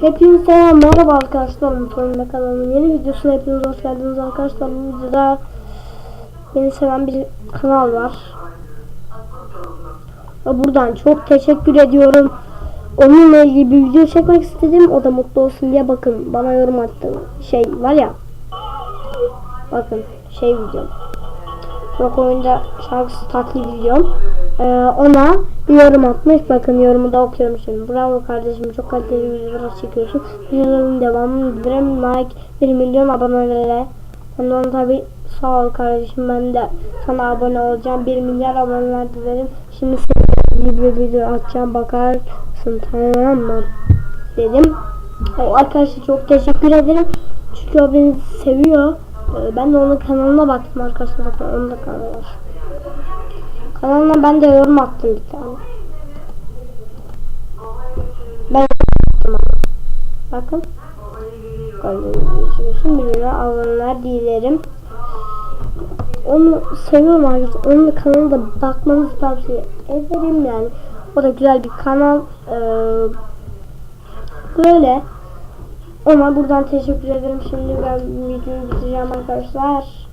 Hepinize merhaba arkadaşlar. Mutfağımda kanalımın yeni videosuna hepiniz hoş geldiniz arkadaşlar. Bu videoda beni seven bir kanal var. Ve buradan çok teşekkür ediyorum. Onunla ilgili bir video çekmek istedim. O da mutlu olsun diye bakın bana yorum attı. Şey var ya. Bakın şey videom. Rock oyunda şarkısı taklit videom. Ee, ona bir yorum atmış. Bakın yorumu da okuyorum şimdi. Bravo kardeşim çok kaliteli videolar çekiyorsun. Videoların devamını dilerim. Like 1 milyon abonelere. Ondan tabi sağ ol kardeşim ben de sana abone olacağım. 1 milyar aboneler dilerim. Şimdi senin gibi video atacağım bakarsın tamam mı? Dedim. O arkadaşa çok teşekkür ederim. Çünkü o beni seviyor. Ee, Ben de onun kanalına baktım arkadaşlar. Bakın onun da kanalı var. Kanalına ben de yorum attım bir tane. Ben attım. Bakın. Gördüğünüz gibi aboneler dilerim. Onu seviyorum arkadaşlar. Onun kanalına bakmanızı tavsiye ederim yani. O da güzel bir kanal. Ee, böyle. Ona buradan teşekkür ederim. Şimdi ben videoyu bitireceğim arkadaşlar.